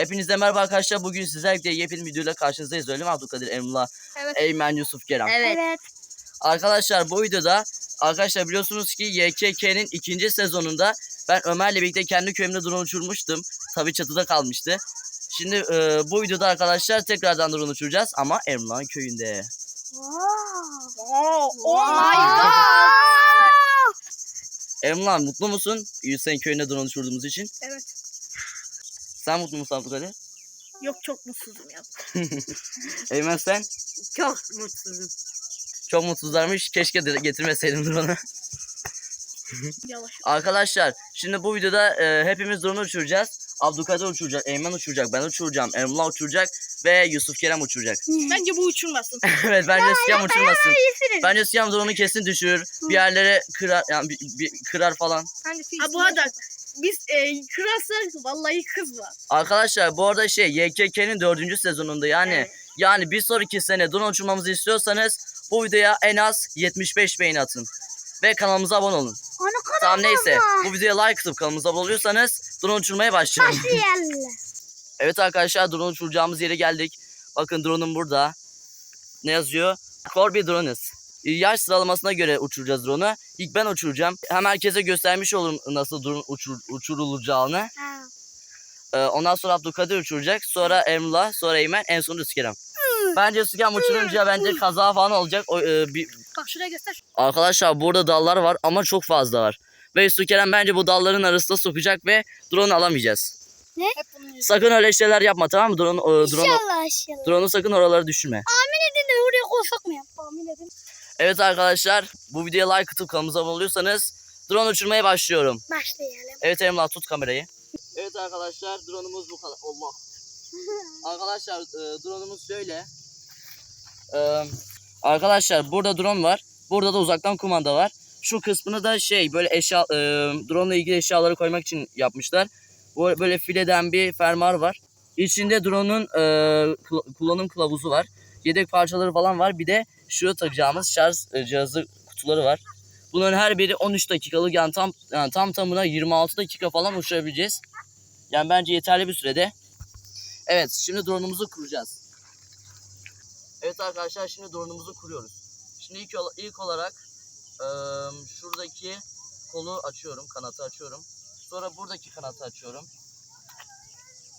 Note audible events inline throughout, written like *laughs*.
Hepinize merhaba arkadaşlar. Bugün sizlerle yepyeni videoyla karşınızdayız. Öyle mi Abdülkadir Emrullah, Evet. Eymen, Yusuf, Kerem? Evet. Arkadaşlar bu videoda arkadaşlar biliyorsunuz ki YKK'nin ikinci sezonunda ben Ömer'le birlikte kendi köyümde drone uçurmuştum. Tabii çatıda kalmıştı. Şimdi e, bu videoda arkadaşlar tekrardan drone uçuracağız ama Emrullah'ın köyünde. Oh my god. Emrullah mutlu musun? Senin köyünde drone uçurduğumuz için. Evet. Sen mutlu musun Abdülkadir? Yok çok mutsuzum ya. *laughs* Eymen sen? Çok mutsuzum. Çok mutsuzlarmış. Keşke de getirmeseydim. Yavaş. Arkadaşlar şimdi bu videoda e, hepimiz drone uçuracağız. Abdülkadir uçuracak, Eymen uçuracak, ben uçuracağım, Emrullah uçuracak ve Yusuf Kerem uçuracak. Bence bu uçurmasın. *laughs* evet bence Yusuf Kerem uçurmasın. Bence Kerem drone'u kesin düşürür. Bir yerlere kırar, yani bir, bir kırar falan. ha bu arada biz e, kırarsak vallahi kız var. Arkadaşlar bu arada şey YKK'nin dördüncü sezonunda yani Evet. yani bir sonraki sene drone uçurmamızı istiyorsanız bu videoya en az 75 beğeni atın. Ve kanalımıza abone olun. Onu kadar Tamam neyse bu videoya like atıp kanalımıza abone oluyorsanız drone uçurmaya başlayalım. başlayalım. *laughs* Evet arkadaşlar drone uçuracağımız yere geldik. Bakın drone'um burada. Ne yazıyor? Corby Drones. Yaş sıralamasına göre uçuracağız drone'u. İlk ben uçuracağım. Hem herkese göstermiş olurum nasıl drone uçur, uçurulacağını. Ha. Ee, ondan sonra Abdülkadir uçuracak. Sonra Emrullah, sonra Eymen, en son Üsküdar. Bence Üsküdar uçurunca bence kaza falan olacak. O, e, bir... Bak şuraya göster. Arkadaşlar burada dallar var ama çok fazla var. Ve Üsküdar bence bu dalların arasında sokacak ve drone'u alamayacağız. Yüzünden. Sakın öyle şeyler yapma tamam mı? Drone, e, drone, İnşallah inşallah. drone'u sakın oralara düşürme. Amin edin de oraya koysak mı ya? Amin edin. Evet arkadaşlar bu videoya like atıp kanalımıza abone oluyorsanız drone uçurmaya başlıyorum. Başlayalım. Evet Emrah tut kamerayı. Evet arkadaşlar drone'umuz bu kadar. Allah. *laughs* arkadaşlar e, drone'umuz şöyle. Arkadaşlar burada drone var. Burada da uzaktan kumanda var. Şu kısmını da şey böyle eşya e, drone ile ilgili eşyaları koymak için yapmışlar. Bu böyle fileden bir fermuar var. İçinde drone'un e, kullanım kılavuzu var. Yedek parçaları falan var. Bir de şu takacağımız şarj e, cihazı kutuları var. Bunların her biri 13 dakikalık yani tam yani tam tamına 26 dakika falan uçurabileceğiz. Yani bence yeterli bir sürede. Evet şimdi drone'umuzu kuracağız. Evet arkadaşlar şimdi drone'umuzu kuruyoruz. Şimdi ilk, ilk olarak eee, şuradaki kolu açıyorum, kanatı açıyorum. Sonra buradaki kanatı açıyorum.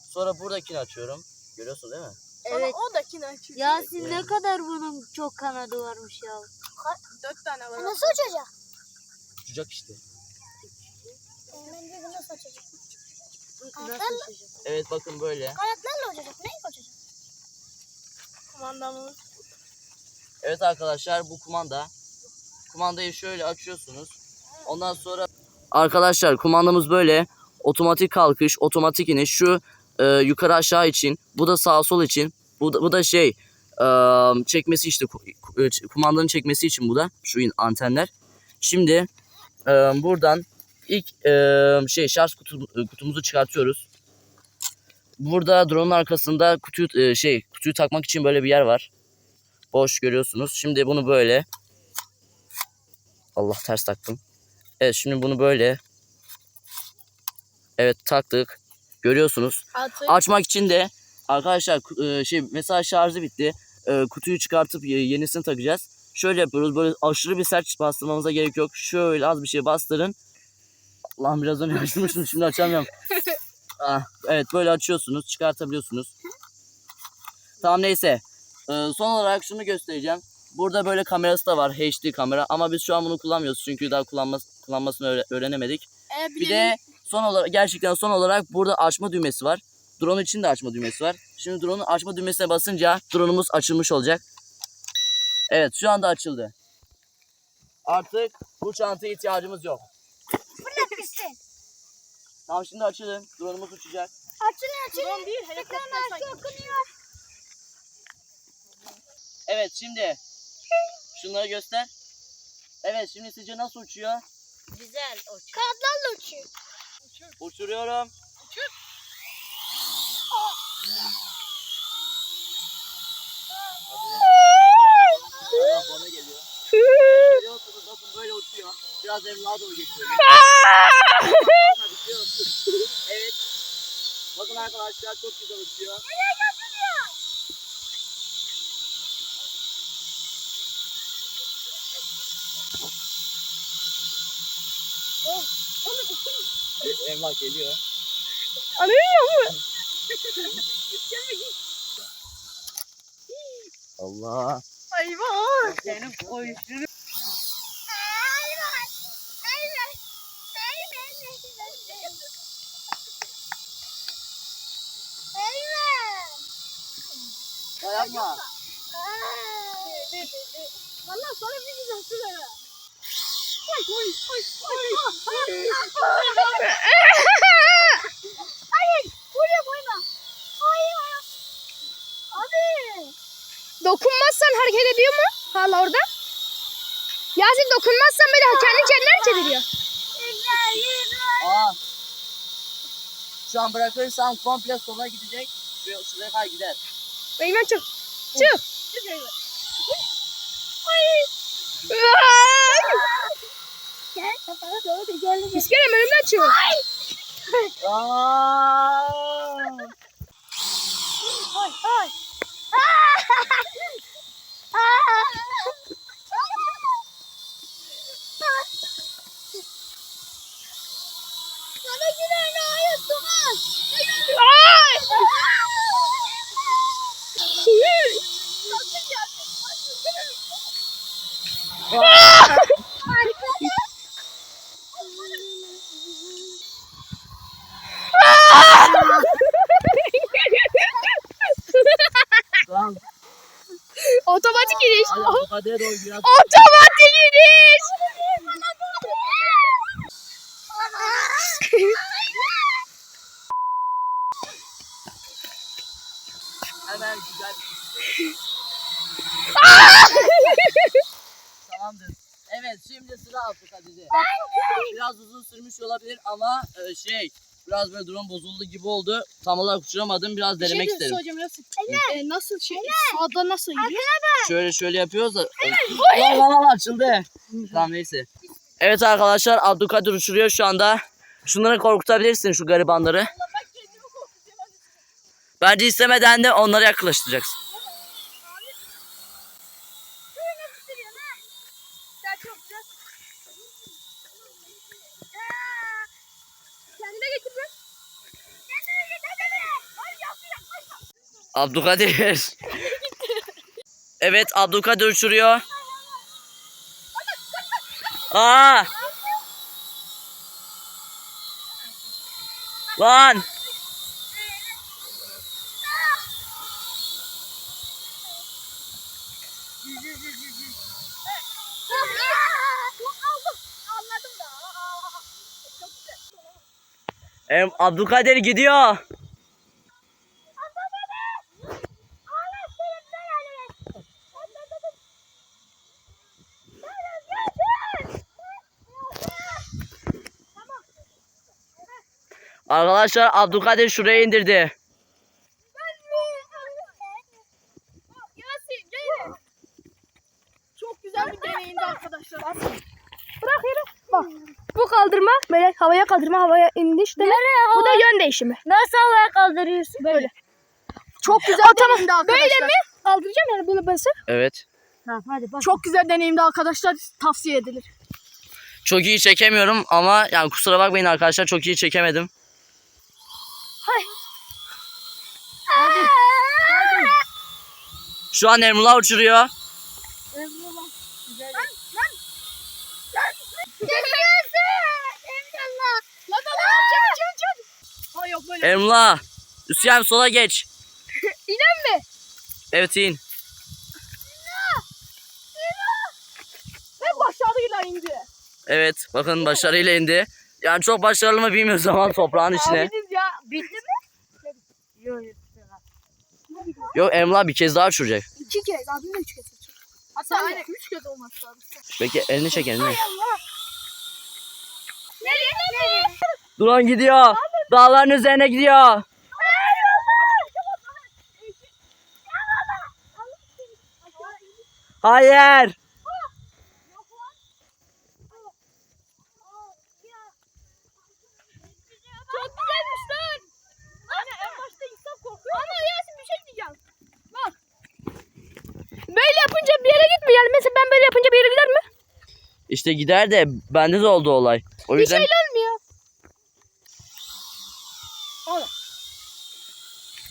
Sonra buradakini açıyorum. Görüyorsun değil mi? Sonra Evet. o da kine açıyor. Yasin ne kadar bunun çok kanadı varmış ya. Dört tane var. Nasıl uçacak? Uçacak işte. Bence bu nasıl uçacak? Nasıl uçacak? Evet bakın böyle. Kanatlarla uçacak. Neyle uçacak? Kumandamız. Evet arkadaşlar bu kumanda. Kumandayı şöyle açıyorsunuz. Ondan sonra Arkadaşlar kumandamız böyle. Otomatik kalkış, otomatik iniş. Şu e, yukarı aşağı için, bu da sağ sol için. Bu da, bu da şey e, çekmesi işte e, kumandanın çekmesi için bu da şu antenler. Şimdi e, buradan ilk e, şey şarj kutu, kutumuzu çıkartıyoruz. Burada drone'un arkasında kutuyu e, şey kutuyu takmak için böyle bir yer var boş görüyorsunuz. Şimdi bunu böyle Allah ters taktım. Evet şimdi bunu böyle Evet taktık. Görüyorsunuz. Altı. Açmak için de arkadaşlar e, şey mesela şarjı bitti. E, Kutuyu çıkartıp ye- yenisini takacağız. Şöyle yapıyoruz. Böyle aşırı bir sert bastırmamıza gerek yok. Şöyle az bir şey bastırın. Lan biraz önce açmıştım şimdi açamıyorum. *laughs* ah, evet böyle açıyorsunuz. Çıkartabiliyorsunuz. Tamam neyse. Ee, son olarak şunu göstereceğim. Burada böyle kamerası da var. HD kamera. Ama biz şu an bunu kullanmıyoruz. Çünkü daha kullanması, kullanmasını öğre- öğrenemedik. Ee, Bir de son olarak gerçekten son olarak burada açma düğmesi var. Drone için de açma düğmesi var. Şimdi drone'un açma düğmesine basınca drone'umuz açılmış olacak. Evet şu anda açıldı. Artık bu çantaya ihtiyacımız yok. Gitsin. Tamam şimdi açılın. Drone'umuz uçacak. Açılın açılın. Drone değil helikopter sanki. okunuyor. Evet şimdi şunları göster. Evet şimdi sizce nasıl uçuyor? Güzel uçuyor. Kanatlarla uçuyor. Uçuruyorum. Allah bana geliyor. Görüyorsunuz bakın böyle uçuyor. Biraz Emrah'a doğru geçiyor. *laughs* Evet. Bakın arkadaşlar çok güzel uçuyor. Nereye götürüyor? Geliyor. Anlıyor musun? *laughs* Allah. Hayvan. Senin koyuşunu. Yapma. Valla sana bir güzel söyle. Oy oy oy oy. Hayır, buraya koyma. Hayır. Abi. Dokunmazsan hareket ediyor mu? Hala orada. Yasin dokunmazsan böyle kendi kendine hareket ediyor. Aa. Şu an bırakırsam komple sola gidecek. Şuraya, şuraya kadar gider. Eymen çık. Çık. Gel, bana doğru da gel. İskelem önümden çık. Aa! Oy oy. Sana gülen ayıttınız. Tamam. Otomatik biraz. Otomatik gidiş. Hemen güzel. Tamamdır. Evet şimdi sıra Abdülkadir'de. Biraz uzun sürmüş olabilir ama e, şey biraz böyle drone bozuldu gibi oldu. Tam olarak uçuramadım. Biraz denemek isterim. Hocam nasıl? Ee, nasıl şey? Sağda nasıl gidiyor? Şöyle şöyle yapıyoruz da. Lan lan lan açıldı. tamam neyse. Evet arkadaşlar Abdülkadir uçuruyor şu anda. Şunları korkutabilirsin şu garibanları. Bence istemeden de onları yaklaştıracaksın. Kendine getir be. Abdülkadir. evet Abdülkadir uçuruyor. Aa! Lan! Abdülkadir gidiyor. Arkadaşlar Abdülkadir şuraya indirdi. Çok güzel bir deneyimdi arkadaşlar. Bırak yere. Bak. Bu kaldırma böyle havaya kaldırma havaya indiş demek. Bu da yön değişimi. Nasıl havaya kaldırıyorsun? Böyle. Çok güzel O tamam. deneyimdi arkadaşlar. Böyle mi? Kaldıracağım yani bunu basıp. Evet. Tamam hadi bak. Çok güzel deneyimdi arkadaşlar. Tavsiye edilir. Çok iyi çekemiyorum ama yani kusura bakmayın arkadaşlar çok iyi çekemedim. Şu an Emrullah uçuruyor. Geliyorsun. İnşallah. Lan lan lan çek çek çek. Ha yok böyle. Emrullah. Hüseyin sola geç. *laughs* İnen mi? Evet in. Başarıyla indi. Evet bakın başarıyla indi. Yani çok başarılı mı bilmiyoruz ama toprağın içine. Abiniz ya. Bitti mi? Yok yok. Yok Emrullah bir kez daha uçuracak. İki kez. Abim de üç kez. Hatta aynen 3 kez olması lazım. Peki elini çek elini. Nereye? Nereye? Drone gidiyor. Dağların üzerine gidiyor. Hayır. Çok güzelmiş lan. yapınca bir yere gitmiyor. Yani mesela ben böyle yapınca bir yere gider mi? İşte gider de bende de oldu olay. O Bir yüzden şeyle olmuyor.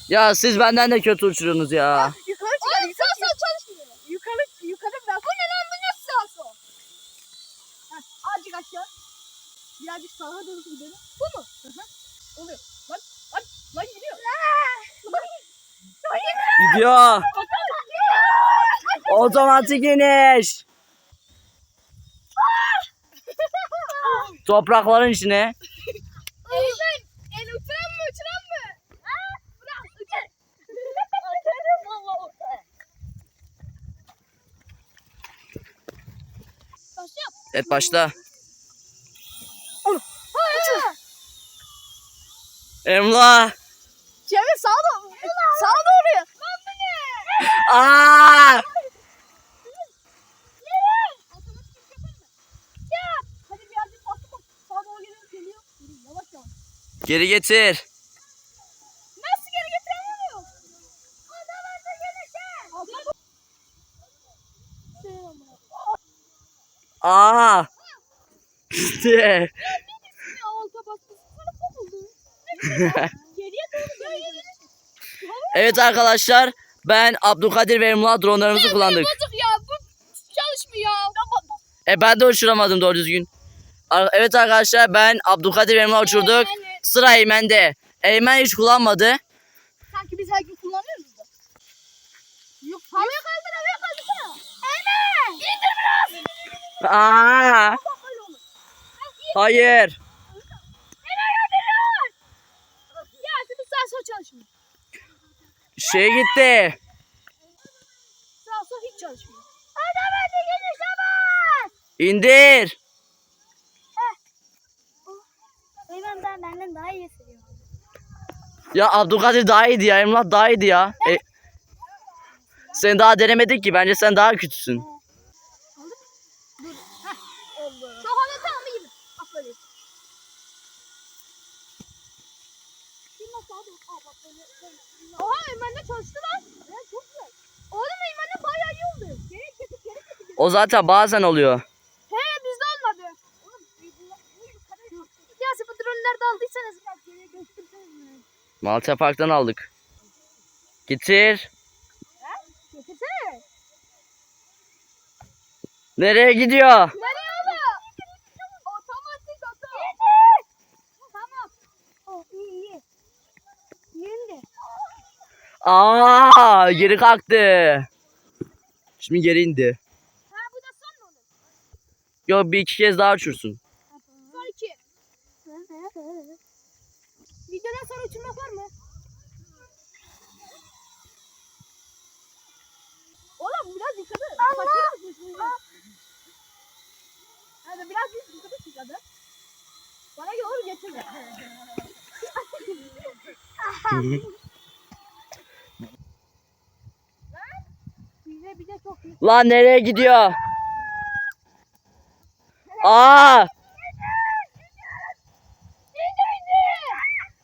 ya siz benden de kötü uçurunuz ya. Yukarı çıkar. Yukarı sağ sol çalışmıyor. Yukarı yukarı bırak. Bu ne lan bu nasıl sağ sol? Azıcık aşağı. Birazcık sağa doğru gidelim. Bu mu? Hı hı. Oluyor. Lan lan gidiyor. Gidiyor. Otomatik iniş. Toprakların içine. Eymen. En uçuran mı uçuran mı? Bırak uçur. Atarım valla ortaya. Başla. Evet başla. Emrah. Çevir sağa doğru. Sağa doğru. Lan bu ne? Aa! Ya. Hadi birazcık bastı bak. Sağa doğru geliyor. Geliyor. Geliyor. Yavaş yavaş. Geri getir. Nasıl geri getiremiyorum? Adalarda gelirse. Abla Aa! İşte. *laughs* Geliyor. Evet arkadaşlar ben Abdülkadir ve Emrah dronlarımızı kullandık. Bozuk ya bu çalışmıyor. E ben de uçuramadım doğru düzgün. Evet arkadaşlar ben Abdülkadir ve Emrah uçurduk. Sıra Eymen'de. Eymen hiç kullanmadı. Sanki biz her gün kullanıyoruz da. Yok. Havaya kaldır havaya kaldırsana. Eymen. İndir biraz. Aa! Hayır. Eymen yatırıyor. Ya şimdi sağ sol çalışmıyor. Şey gitti. Sağ sol hiç çalışmıyor. Adam hadi gelirse bak. İndir. Eymen ben benden daha iyi hissediyorum. Ya Abdülkadir daha iyiydi ya. Emrah daha iyiydi ya. E, sen daha denemedik ki. Bence sen daha kötüsün. Oha Eymen'le çalıştı lan. Oğlum Eymen'le bayağı iyi oldu. Geri getir geri getir. O zaten bazen oluyor. He bizde olmadı. Oğlum Ya siz bu drone nerede aldıysanız Malatya Park'tan aldık. Getir. Getirsene. Nereye gidiyor? Nereye oğlum? Otomatik oto. Getir. Tamam. Oh iyi iyi. Aa, geri kalktı. Şimdi geri indi. Ha bu da son mu olur? Yok bir iki kez daha uçursun. Son iki. Videodan sonra uçurmak var mı? Oğlum biraz yukarı. Allah. Hadi biraz yukarı çık hadi. Bana doğru getirme. Lan nereye gidiyor? Aa!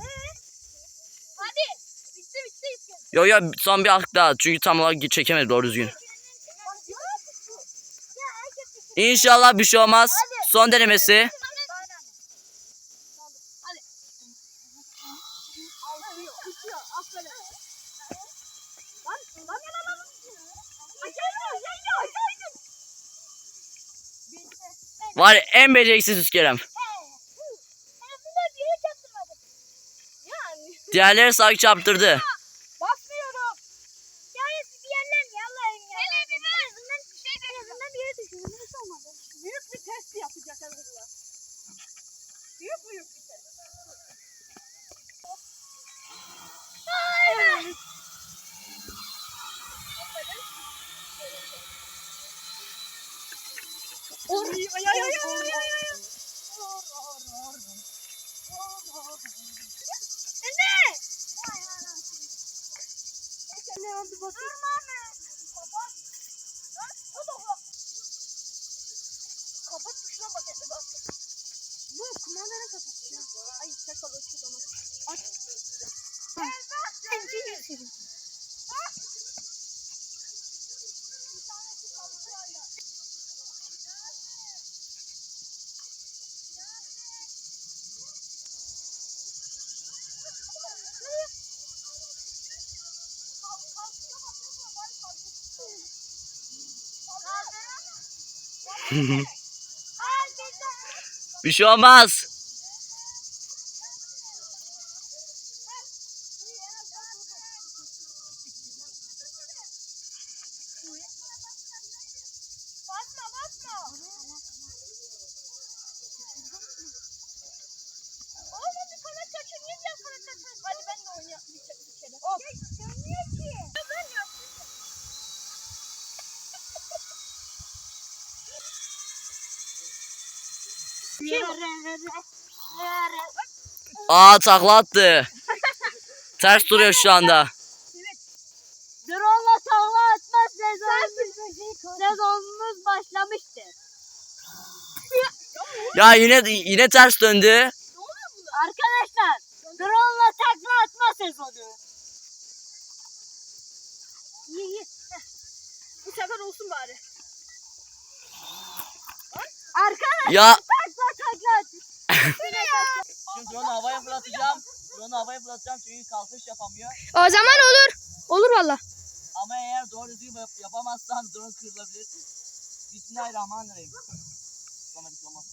Ee? Hadi. Bitti bitti yüz kere. Yo yo son bir hak daha. Çünkü tam olarak çekemedi doğru düzgün. İnşallah bir şey olmaz. Son denemesi. Var en beceriksiz Yusuf Kerem. Yani. Diğerleri sanki çarptırdı. Basmıyorum. Ya bir yerler ya Allah'ım ya. Hele bir ver. Bundan bir şey de. Bundan bir yere düşüyor. Nasıl olmadı? Ay ay ay ay ay ay. Anne! Ne oldu bakayım? Kapat. Lan, o da bak. Kapat tuşuna bak Efe bak. Bu kumandanı kapat ya. Ay ses alıyor şu zaman. Aç. Bir şey olmaz. Basma basma. Oğlum bir kanat kaçır. Niye sen kanat kaçır? Hadi ben de oynayayım bir kere. Bir kere. Hop. Dönmüyor ki. Ben yaptım. Şey Aa takla attı. Ters duruyor şu anda. Drone'la tavla atma sezonumuz, sezonumuz başlamıştır. Ya yine yine ters döndü. Arkadaşlar drone'la takla atma sezonu. İyi iyi. Heh. Bu sefer olsun bari. Arkadaşlar Ya takla. Şimdi drone'u havaya fırlatacağım. Drone'u havaya fırlatacağım çünkü kalkış yapamıyor. O zaman olur. Olur valla. Ama eğer doğru düzgün yap- yapamazsam drone kırılabilir. Bismillahirrahmanirrahim. Sana bir şey olmaz.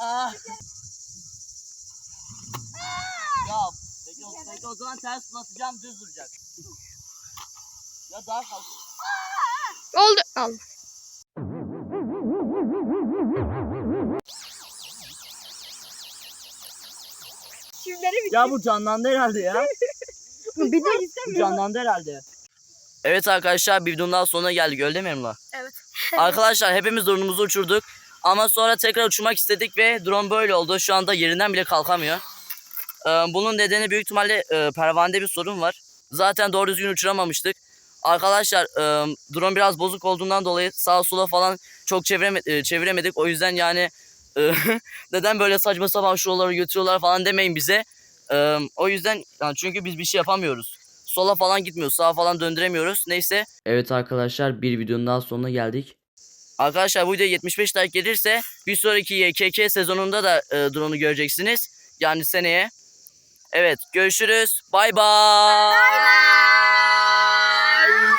Ah. ya peki, o- peki o zaman ters fırlatacağım düz duracak. ya daha kalk. Oldu. Ya bu canlandı herhalde ya. *laughs* bir de Bu canlandı herhalde. Evet arkadaşlar bir videonun sonuna geldik öyle mi Emrah? Evet. Arkadaşlar hepimiz drone'umuzu uçurduk. Ama sonra tekrar uçurmak istedik ve drone böyle oldu. Şu anda yerinden bile kalkamıyor. Ee, bunun nedeni büyük ihtimalle e, pervanede bir sorun var. Zaten doğru düzgün uçuramamıştık. Arkadaşlar e, drone biraz bozuk olduğundan dolayı sağa sola falan çok çevireme, e, çeviremedik. O yüzden yani e, *laughs* neden böyle saçma sapan şuraları götürüyorlar falan demeyin bize. E, o yüzden yani çünkü biz bir şey yapamıyoruz. Sola falan gitmiyoruz, sağa falan döndüremiyoruz. Neyse. Evet arkadaşlar bir videonun daha sonuna geldik. Arkadaşlar bu videoya 75 like gelirse bir sonraki YKK sezonunda da e, drone'u göreceksiniz. Yani seneye. Evet görüşürüz. Bay bay. Bye.